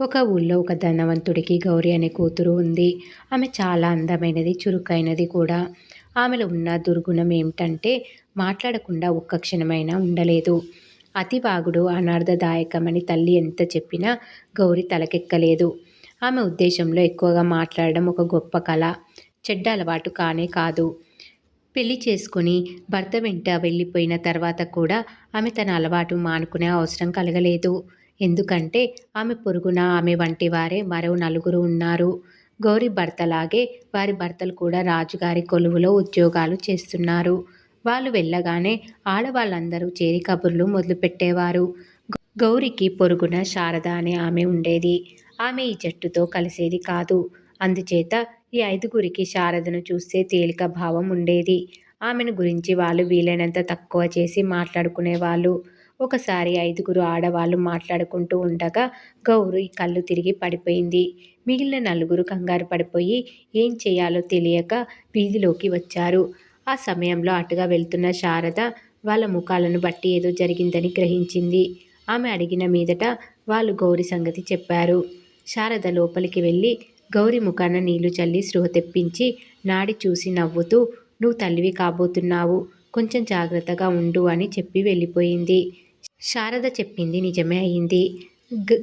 ఒక ఊళ్ళో ఒక ధనవంతుడికి గౌరి అనే కూతురు ఉంది. ఆమె చాలా అందమైనది చురుకైనది కూడా. ఆమెలో ఉన్న దుర్గుణం ఏమిటంటే మాట్లాడకుండా ఒక్క క్షణమైనా ఉండలేదు. అతివాగుడు అనార్థదాయకమని తల్లి ఎంత చెప్పినా గౌరి తలకెక్కలేదు. ఆమె ఉద్దేశంలో ఎక్కువగా మాట్లాడడం ఒక గొప్ప కళ. చెడ్డ అలవాటు కానే కాదు. పెళ్ళి చేసుకుని భర్త వెంట వెళ్ళిపోయిన తర్వాత కూడా ఆమె తన అలవాటు మానుకునే అవసరం కలగలేదు. ఎందుకంటే ఆమె పొరుగున ఆమె వంటి వారే మరో నలుగురు ఉన్నారు. గౌరీ భర్తలాగే వారి భర్తలు కూడా రాజుగారి కొలువులో ఉద్యోగాలు చేస్తున్నారు. వాళ్ళు వెళ్ళగానే ఆడవాళ్ళందరూ చేరి కబుర్లు మొదలుపెట్టేవారు. గౌరికి పొరుగున శారద అనే ఆమె ఉండేది. ఆమె ఈ జట్టుతో కలిసేది కాదు. అందుచేత ఈ ఐదుగురికి శారదను చూస్తే తేలిక భావం ఉండేది. ఆమెను గురించి వాళ్ళు వీలైనంత తక్కువ చేసి మాట్లాడుకునేవాళ్ళు. ఒకసారి ఐదుగురు ఆడవాళ్ళు మాట్లాడుకుంటూ ఉండగా గౌరు కళ్ళు తిరిగి పడిపోయింది. మిగిలిన నలుగురు కంగారు పడిపోయి ఏం చేయాలో తెలియక వీధిలోకి వచ్చారు. ఆ సమయంలో అటుగా వెళ్తున్న శారద వాళ్ళ ముఖాలను బట్టి ఏదో జరిగిందని గ్రహించింది. ఆమె అడిగిన మీదట వాళ్ళు గౌరి సంగతి చెప్పారు. శారద లోపలికి వెళ్ళి గౌరి ముఖాన నీళ్ళు చల్లి స్పృహ తెప్పించి నాడి చూసి నవ్వుతూ నువ్వు తల్లివి కాబోతున్నావు. కొంచెం జాగ్రత్తగా ఉండు అని చెప్పి వెళ్ళిపోయింది. శారద చెప్పింది నిజమే అయింది.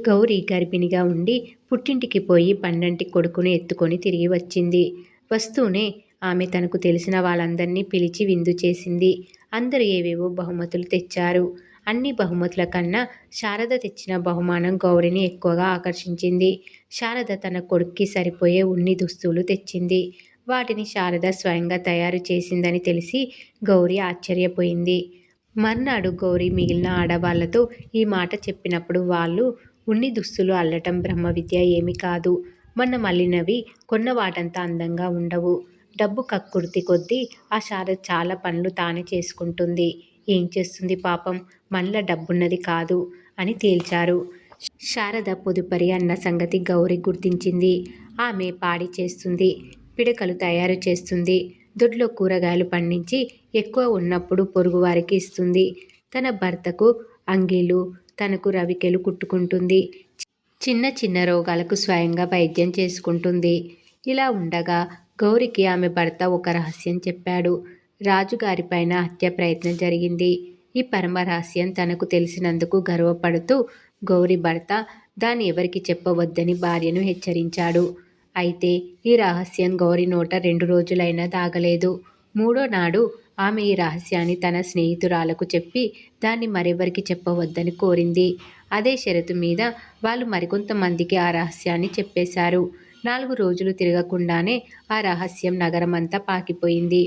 గౌరీ గర్భిణిగా ఉండి పుట్టింటికి పోయి పన్నెంటి కొడుకుని ఎత్తుకొని తిరిగి వచ్చింది. వస్తూనే ఆమె తనకు తెలిసిన వాళ్ళందరినీ పిలిచి విందు చేసింది. అందరూ ఏవేవో బహుమతులు తెచ్చారు. అన్ని బహుమతుల కన్నా శారద తెచ్చిన బహుమానం గౌరిని ఎక్కువగా ఆకర్షించింది. శారద తన కొడుక్కి సరిపోయే ఉన్ని దుస్తులు తెచ్చింది. వాటిని శారద స్వయంగా తయారు చేసిందని తెలిసి గౌరీ ఆశ్చర్యపోయింది. మర్నాడు గౌరీ మిగిలిన ఆడవాళ్ళతో ఈ మాట చెప్పినప్పుడు వాళ్ళు ఉన్ని దుస్తులు అల్లటం బ్రహ్మ విద్య ఏమి కాదు. మన మళ్ళినవి కొన్న వాటంతా అందంగా ఉండవు. డబ్బు కక్కుర్తి కొద్దీ ఆ శారద చాలా పనులు తానే చేసుకుంటుంది. ఏం చేస్తుంది పాపం? మళ్ళా డబ్బున్నది కాదు అని తేల్చారు. శారద పొదుపరి అన్న సంగతి గౌరి గుర్తించింది. ఆమె పాడి చేస్తుంది పిడకలు తయారు చేస్తుంది. దొడ్లో కూరగాయలు పండించి ఎక్కువ ఉన్నప్పుడు పొరుగువారికి ఇస్తుంది. తన భర్తకు అంగీలు తనకు రవికెలు కుట్టుకుంటుంది. చిన్న చిన్న రోగాలకు స్వయంగా వైద్యం చేసుకుంటుంది. ఇలా ఉండగా గౌరికి ఆమె భర్త ఒక రహస్యం చెప్పాడు. రాజుగారిపైన హత్య ప్రయత్నం జరిగింది. ఈ పరమ రహస్యం తనకు తెలిసినందుకు గర్వపడుతూ గౌరి భర్త దాన్ని ఎవరికి చెప్పవద్దని భార్యను హెచ్చరించాడు. అయితే ఈ రహస్యం గౌరి నోట రెండు రోజులైనా దాగలేదు మూడో నాడు ఆమె ఈ రహస్యాన్ని తన స్నేహితురాలకు చెప్పి దాన్ని మరెవరికి చెప్పవద్దని కోరింది. అదే షరతు మీద వాళ్ళు మరికొంతమందికి ఆ రహస్యాన్ని చెప్పేశారు. నాలుగు రోజులు తిరగకుండానే ఆ రహస్యం నగరమంతా పాకిపోయింది.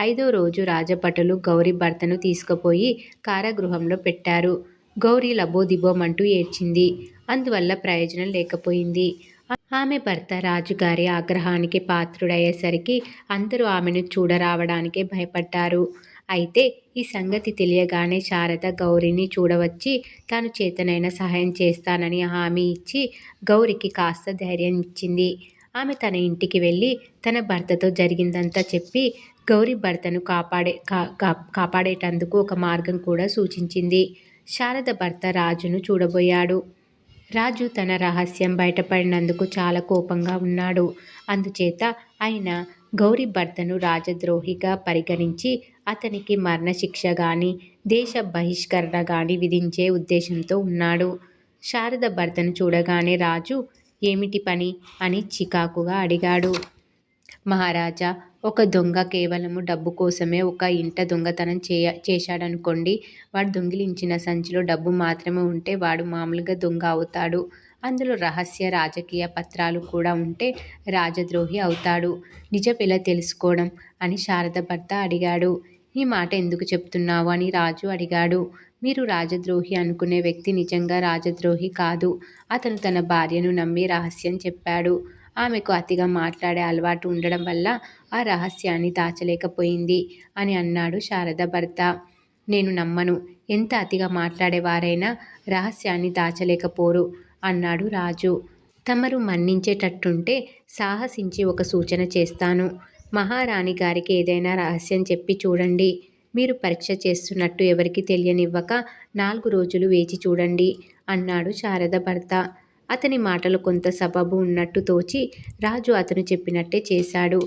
ఐదో రోజు రాజభటులు గౌరీ భర్తను తీసుకుపోయి కారాగృహంలో పెట్టారు. గౌరీ లబోదిబోమంటూ ఏడ్చింది. అందువల్ల ప్రయోజనం లేకపోయింది. ఆమె భర్త రాజుగారి ఆగ్రహానికి పాత్రుడయ్యేసరికి అందరూ ఆమెను చూడరావడానికే భయపడ్డారు. అయితే ఈ సంగతి తెలియగానే శారద గౌరిని చూడవచ్చి తాను చేతనైన సహాయం చేస్తానని హామీ ఇచ్చి గౌరికి కాస్త ధైర్యం ఇచ్చింది. ఆమె తన ఇంటికి వెళ్ళి తన భర్తతో జరిగిందంతా చెప్పి గౌరీ భర్తను కాపాడే కాపాడేటందుకు ఒక మార్గం కూడా సూచించింది. శారద భర్త రాజును చూడబోయాడు. రాజు తన రహస్యం బయటపడినందుకు చాలా కోపంగా ఉన్నాడు. అందుచేత ఆయన గౌరీ భర్తను రాజద్రోహిగా పరిగణించి అతనికి మరణశిక్ష కానీ దేశ బహిష్కరణ కానీ విధించే ఉద్దేశంతో ఉన్నాడు. శారద భర్తను చూడగానే రాజు ఏమిటి పని? అని చికాకుగా అడిగాడు. మహారాజా ఒక దొంగ కేవలము డబ్బు కోసమే ఒక ఇంట దొంగతనం చేయ చేశాడనుకోండి. వాడు దొంగిలించిన సంచిలో డబ్బు మాత్రమే ఉంటే వాడు మామూలుగా దొంగ అవుతాడు. అందులో రహస్య రాజకీయ పత్రాలు కూడా ఉంటే రాజద్రోహి అవుతాడు. నిజం ఎలా తెలుసుకోవడం? అని శారద భర్త అడిగాడు. ఈ మాట ఎందుకు చెప్తున్నావు? అని రాజు అడిగాడు. మీరు రాజద్రోహి అనుకునే వ్యక్తి నిజంగా రాజద్రోహి కాదు. అతను తన భార్యను నమ్మి రహస్యం చెప్పాడు. ఆమెకు అతిగా మాట్లాడే అలవాటు ఉండడం వల్ల ఆ రహస్యాన్ని దాచలేకపోయింది అని అన్నాడు శారద భర్త. నేను నమ్మను. ఎంత అతిగా మాట్లాడేవారైనా రహస్యాన్ని దాచలేకపోరు అన్నాడు రాజు. తమరు మన్నించేటట్టుంటే సాహసించి ఒక సూచన చేస్తాను. మహారాణి గారికి ఏదైనా రహస్యం చెప్పి చూడండి. మీరు పరీక్ష చేస్తున్నట్టు ఎవరికి తెలియనివ్వక నాలుగు రోజులు వేచి చూడండి అన్నాడు శారద భర్త. అతని మాటలు కొంత సబబు ఉన్నట్టు తోచి రాజు అతను చెప్పినట్టే చేశాడు.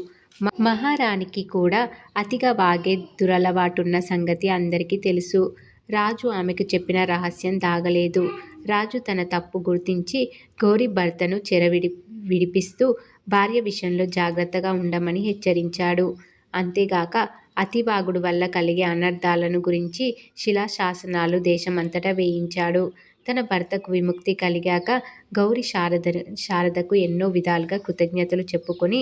మహారాణికి కూడా అతిగా వాగే దురలవాటున్న సంగతి అందరికీ తెలుసు. రాజు ఆమెకు చెప్పిన రహస్యం దాగలేదు. రాజు తన తప్పు గుర్తించి గౌరీ భర్తను చెరవిడి విడిపిస్తూ భార్య విషయంలో జాగ్రత్తగా ఉండమని హెచ్చరించాడు. అంతేగాక అతివాగుడు వల్ల కలిగే అనర్థాలను గురించి శిలాశాసనాలు దేశమంతటా వేయించాడు. తన భర్తకు విముక్తి కలిగాక గౌరి శారద శారదకు ఎన్నో విధాలుగా కృతజ్ఞతలు చెప్పుకొని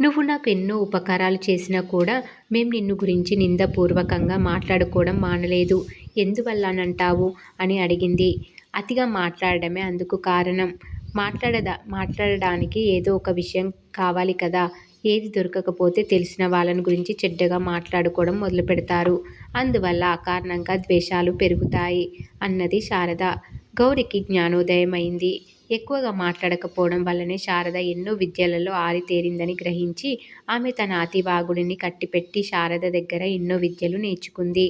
నువ్వు నాకు ఎన్నో ఉపకారాలు చేసినా కూడా మేం నిన్ను గురించి నిందపూర్వకంగా మాట్లాడుకోవడం మానలేదు. ఎందువల్లనంటావు? అని అడిగింది. అతిగా మాట్లాడడమే అందుకు కారణం. మాట్లాడదా మాట్లాడడానికి ఏదో ఒక విషయం కావాలి కదా! ఏది దొరకకపోతే తెలిసిన వాళ్ళని గురించి చెడ్డగా మాట్లాడుకోవడం మొదలుపెడతారు. అందువల్ల అకారణంగా ద్వేషాలు పెరుగుతాయి అన్నది శారద. గౌరికి జ్ఞానోదయం అయింది. ఎక్కువగా మాట్లాడకపోవడం వల్లనే శారద ఎన్నో విద్యలలో ఆరితేరిందని గ్రహించి ఆమె తన అతి వాగుడిని కట్టిపెట్టి శారద దగ్గర ఎన్నో విద్యలు నేర్చుకుంది.